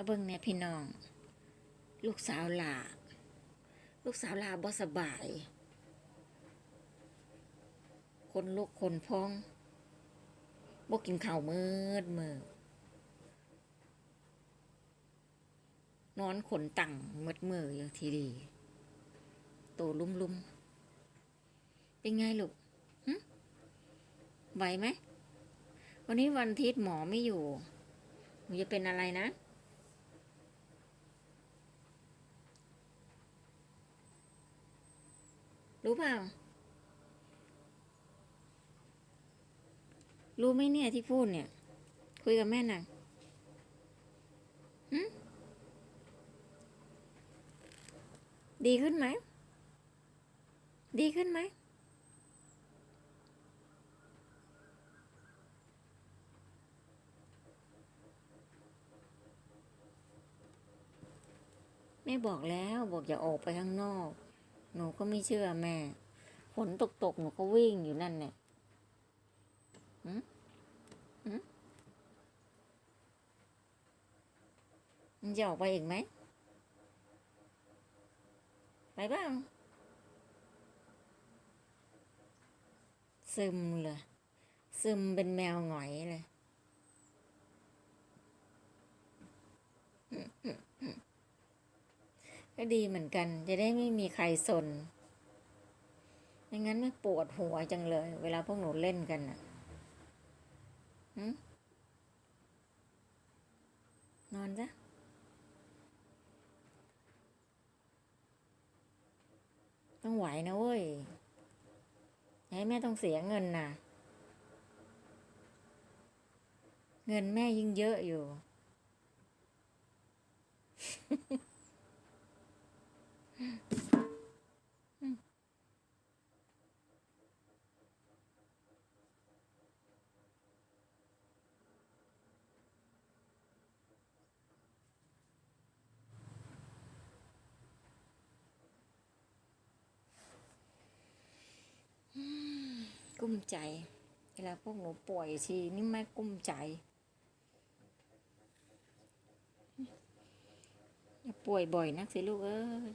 แล้วเบิ่งเนี่ยพี่น้อง ลูกสาวหลาลูกสาวลาบ่สบาย คนลูกคนพ้องบ่กินข้าวมืดมือนอนขนตังมืดมืออย่างทีดี โตลุ่มลุมเป็นไงลูกหึไหวไหม วันนี้วันอาทิตย์หมอไม่อยู่หนูจะเป็นอะไรนะ รู้เปล่า รู้ไหมเนี่ยที่พูดเนี่ย คุยกับแม่น่ะดีขึ้นไหม ดีขึ้นไหม แม่บอกแล้วบอกอย่าออกไปข้างนอก หนูก็ไม่เชื่อแม่ ฝนตกตกหนูก็วิ่งอยู่นั่นเนี่ยหืมหืมมันจะออกไปอีกไหม ไปบ้าง ซึมเลย ซึมเป็นแมวหงอยเลย ก็ดีเหมือนกัน จะได้ไม่มีใครสนไม่งั้นไม่ปวดหัวจังเลย เวลาพวกหนูเล่นกันน่ะนอนซะต้องไหวนะเว้ยย่าให้แม่ต้องเสียเงินนะเงินแม่ยิ่งเยอะอยู่ กุ้มใจ เวลาพวกหนูป่วยทีนี่แม่กุ้มใจป่วยบ่อยนักสิลูกเอ้ย